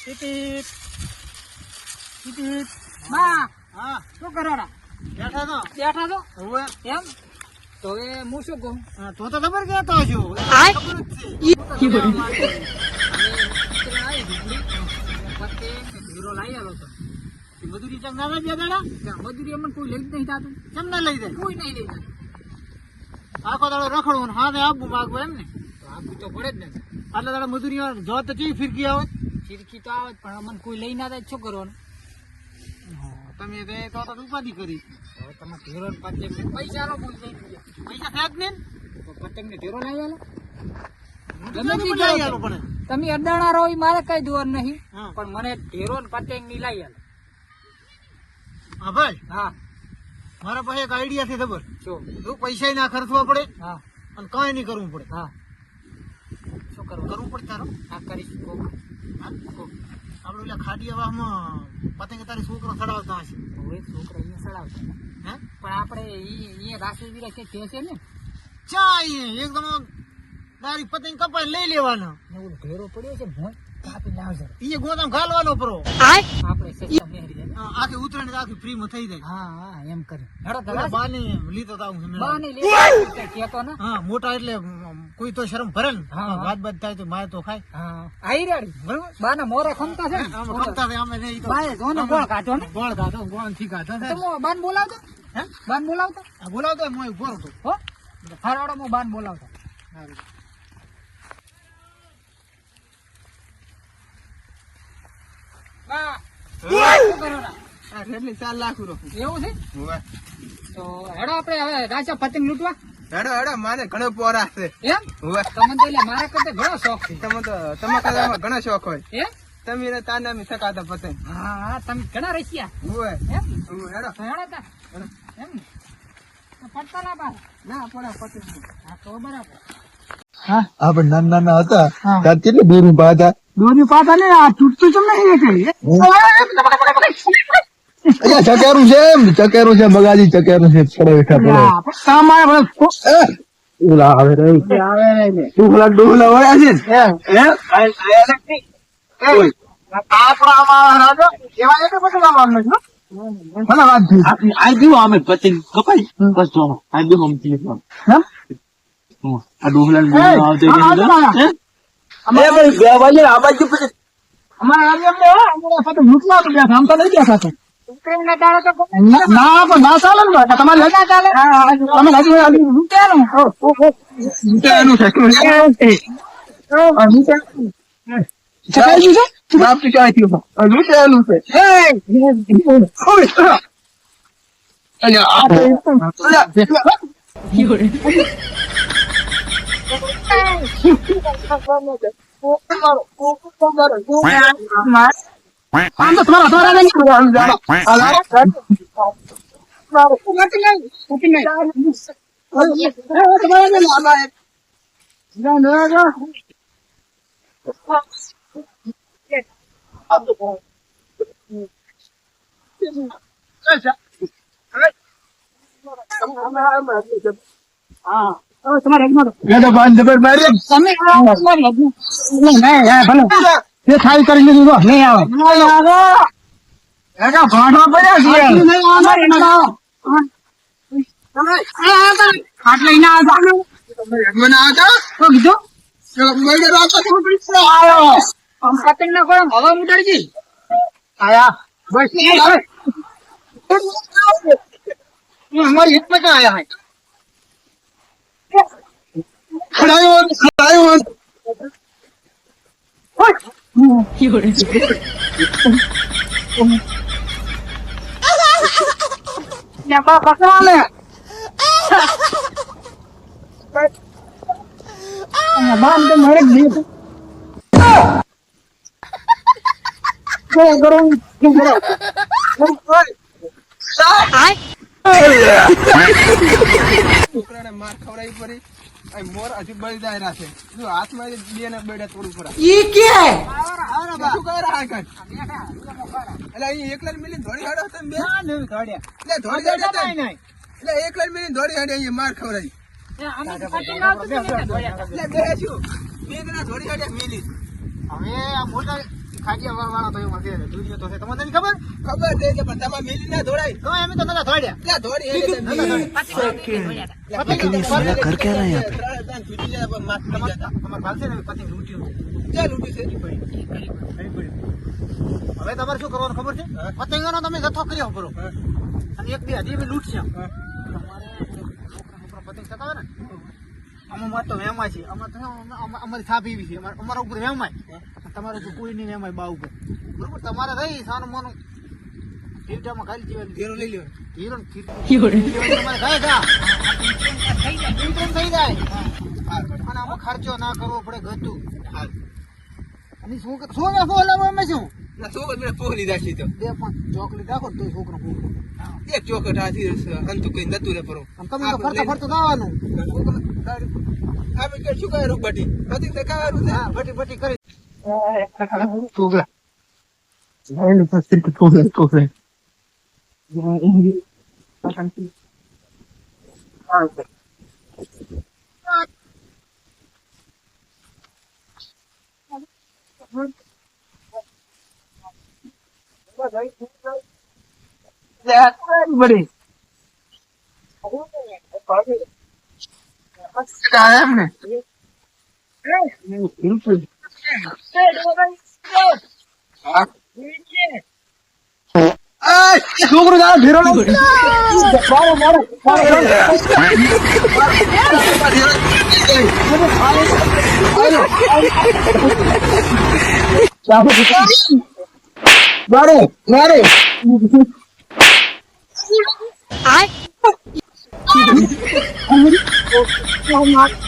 ટીટીટ. ટીટીટ. માં હા. શું કરો રા? બેઠા તો બેઠા તો હવે. એમ? તો એ હું શું કહું? તો તો ખબર કહેતો હશો આય. ખબર જ છે. અમે મિત્ર આવી ઢીકલી. પતે ને ધીરો લાવી આલો તો મજૂરી ચમ ના લઈ દાડા મજૂરી અમને કોઈ લઈ જ નહીં થતું ચમ ના લઈ જાય? કોઈ નહીં લઈ જાય. આખો દાડો રખડવું ને હાથે આપવું માગવું એમ ને? તો આપવું તો પડે જ ને. આટલા દાડા મજૂરી જો તો ચી ફિરકી આવે? ફિરકી તો આવે પણ અમને કોઈ લઈ ના તો શું કરવાનું? તમે તે તો તો ઉપાધિ કરી. હવે તમે ને પતંગ પૈસા નો ભૂલ દઈ પૈસા થાય ને? તો પતંગ ને જાઓ લઈ આલો તમે અડાણા રહો મારે કઈ દોર નહીં. હા. પણ મને ઢેરો ને પતંગની લઈ આલો હા ભાઈ. હા. મારા પાસે એક આઈડિયા છે ખબર? જો પૈસા ના ખર્ચવા પડે હા. અને કઈ નહીં કરવું પડે. હા. શું કરવું? કરવું પડે તારો? આ કરીશ. હા? આપણે ઓલા ખાડિયાવામાં પતંગ તારી છોકરો ચડાવતા હશે. હવે છોકરા અહીંયા સડાવતા હે? પણ આપણે અહીંયા રાશી વીરા છે તે છે ને? ચા અહીંયા એકદમ તારી પતંગ કપાઈ લઈ લેવાનો. ને ઓલો ઢેરો પડ્યો છે ભોંય કાપી લાવજો એ ગોદામ ઘાલવાનો પરો. આપણે આખી ઉતરાણી આખી ફ્રી ફ્રીમાં થઈ જાય. હા હા એમ કરે. હેડો બાને તો. કેતો ને. હા મોટા એટલે કોઈ તો શરમ ભરે ને. વાત બાત થાય તો માય તો ખાય. હા આઈ રાડી. બરોબર? બા ના મોરે ખમતા છે આમ ખમતા છે અમે નહીં તો બાએ જોને ગોળ કાઢો ને. ગોળ કાઢો ગોળથી કાઢો. તો હું બાન બોલાવતો? હે? બાન બોલાવતો? બોલાવતો મોય ઊભો હતો. હો? ફરવાડો મો બાન બોલાવતો બા શું કરો રા? ચાર લાખ રૂ એવું છે? તો હેડો આપણે હવે રાજા પતંગ લૂંટવા. હેડો હેડો મારે ઘણો પોરા છે એમ? તમને તો એટલે મારા કરતા ઘણો શોખ છે. તમે તો તમારા કદામાં ઘણા શોખ હોય. એમ? તમે ને તાનામી થકાતા પતંગ હા હા તમે ઘણા રસિયા. હુવે. એમ? હેડો. હેડો તા. એમ? પડતા ના બાર ના પડે પતંગ હા તો બરાબર. આપણે નાના નાના હતા. ત્યારે કેટલી દૂર ઊભા હતા દોરી પાતા ને આ તૂટતું ચમ નહીં અહીંયા ચકેરું છે એમ ચકેરું છે બગાજી ચકેરું છે પડે બેઠા પડે એ, ઓલા આવે રે. ડોહલા ડોહલા વળ્યા છે ને? ઓય. વાત. આ જેવો અમે પતંગ કપાઈ. બસ જો આ. આ ડોહલા ડોહલા આવતો હે? એ ભાઈ બે વાગે આ પછી ના પણ ના ચાલે ને બાકા. તમારે લગા ચાલે તમે લગી લૂંટેલું એનું તો- અલ્યા. આમ તો તમારા દ્વારા નહીં મેં તો પાંચ ડબર મારી તમે લગ્ન નહીં નહીં ભલે. તે ખાલી કરી લીધું તો નહીં આવે. એકા ભાંડવા પડ્યા છે હાથ લઈને રાતા આમ પતંગ ના કોઈ હવા ઉડાડી આયા બસ નહીં આવે હું અમારી હિતમાં ક્યાં આયા હે ખડાયો ખડાયો ત્યાં બા પકડા લે બામ તો મળે જ નહીં કરો કરો છોકરાને માર ખવડાવી પડી. મોર હજી બળી જાય રાખે. જો હાથમાં બે ને બેડા તોડું પડે. ઈ કે? શું કરે આ કાંઈ? એટલે અહીં એકલા ને મિલી ધોડી હાડો તમે બે? એટલે ધોડી હાડે તમે. એટલે એકલા મિલી ધોડી હાડે અહીંયા માર ખવરાઈ એટલે બે છું. બે ના ધોડી હાડે મિલી. હવે આ મોટા ખાડિયા વાળા ભાઈ માં છે દુનિયા તો છે તમને નથી ખબર? ખબર છે કે પણ તમારે મિલી ના ધોળાય. તો એમ તો નતા છે કે તમારે ને પતંગ લૂંટ્યું જે ઉઠી છે. હવે તમારે શું કરવાનું ખબર છે? પતંગનો તમે જથ્થો કર્યો કરો અને એક બે હજી લૂંટશે તમારે છોકરા પતંગ થતા ને? અમાર તો વેમાય છે. અમાર તો અમારી છાપ એવી છે. અમાર- અમારા ઉપર વેમાય તમારે ઉપર કોઈ નહીં એમાં બા ઉપર. બરોબર તમારે રહી સાનું મોનું. ટીવટામાં ખાલી જીવન. હીરો લઈ લ્યો હીરો તમારે ખાય જા. થઈ જાય. અને આમાં ખર્ચો ના કરવો પડે ગતું અને શું શું? ના છોકરો મેં પોહ લીધા છે તો. બે પાંચ ચોકલેટ રાખો તો છોકરો ફોલો એક ચોકટ હાથી અંતુ કઈ નતું રે પરો. અને તમે ફરતા ફરતા દાવાનું આપણે કે શું કહે રૂપટી પતિંગ તો ખાવાનું છે. હા બટી બટી કરી છોકરા એનું પછી છોકરા છોકરા બડી કાયમ ને છોકરો તારો ફેરો મારો મારો મારે મારે ઢેરો ચોથે તું એ આ જા ચોથે આ ઢેરો લઈને હેડે એ આ દુઆ ઢેરો આપણે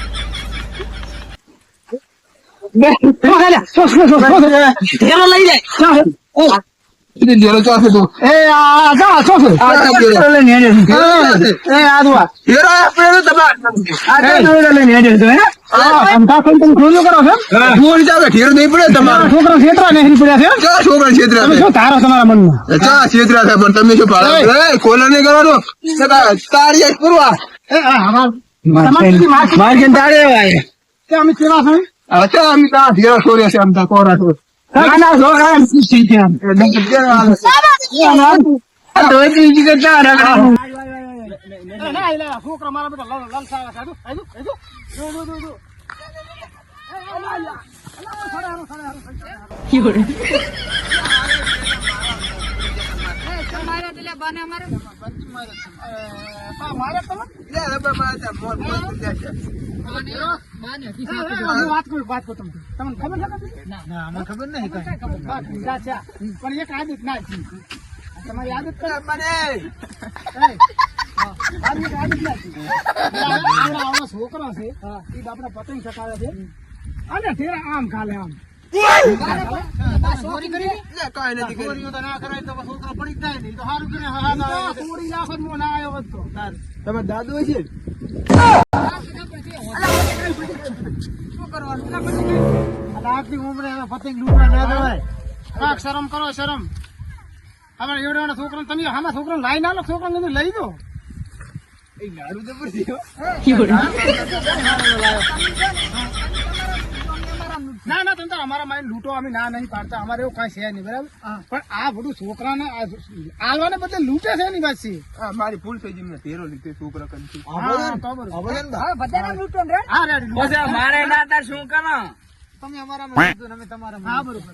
તમાર પડે મનમાં ચા છેતરા છે પણ તમે શું ભાડા એ નહીં કરવાનું તારી પૂરવા માર કે દાડે આય કે અમે કેવા છે? ચા અમે તા ઢેરો છોડ્યા છે આમ તા કોરા છો કાના છોકરા કે ચાર છોકરા મારા બેટા લલસાવા છે મારે તમે લે મારા મોર મોર વાત કરું વાત કરું તમને. તમને ખબર છે ના ખબર નહીં. પણ એક આદત ના છે તમારી આદત કઈ? આવડા છોકરો છે એ બાપડા પતંગ ચકાવે છે. અને તેરા આમ ખાલે આમ. ચોરી કરી લે કાઈ નથી કરી. તો ના કરાય તો છોકરો પડી જાય નહીં તો સારું કરીને હા ના ચોરી લાખો ના આવ્યો હોત તમે દાદુ છે આટલી ઉંમરે હવે પતંગ લૂંટવા ના દેવાય કાંઈક શરમ કરો શરમ. હવે એવડા છોકરા તમે આમાં છોકરો લાઈ ના લો છોકરા લઈ દો. એ લાડુ તો. ના ના તમે તો અમારા માઇન લૂંટો અમે ના નહીં પાડતા. અમારે એવું કાંઈ છે નહીં બરાબર? પણ આ બધું છોકરાને આ આલવાને બદલે લૂંટે છે એની વાત મારી ભૂલ થઈ ગઈ મેં ઢેરો લીધો છોકરા કંથી હા, તો બરોબર. હવે ને હા, રેડી, લૂંટો. મારે ના તાર શું કરો તમે ને અમે હા બરોબર.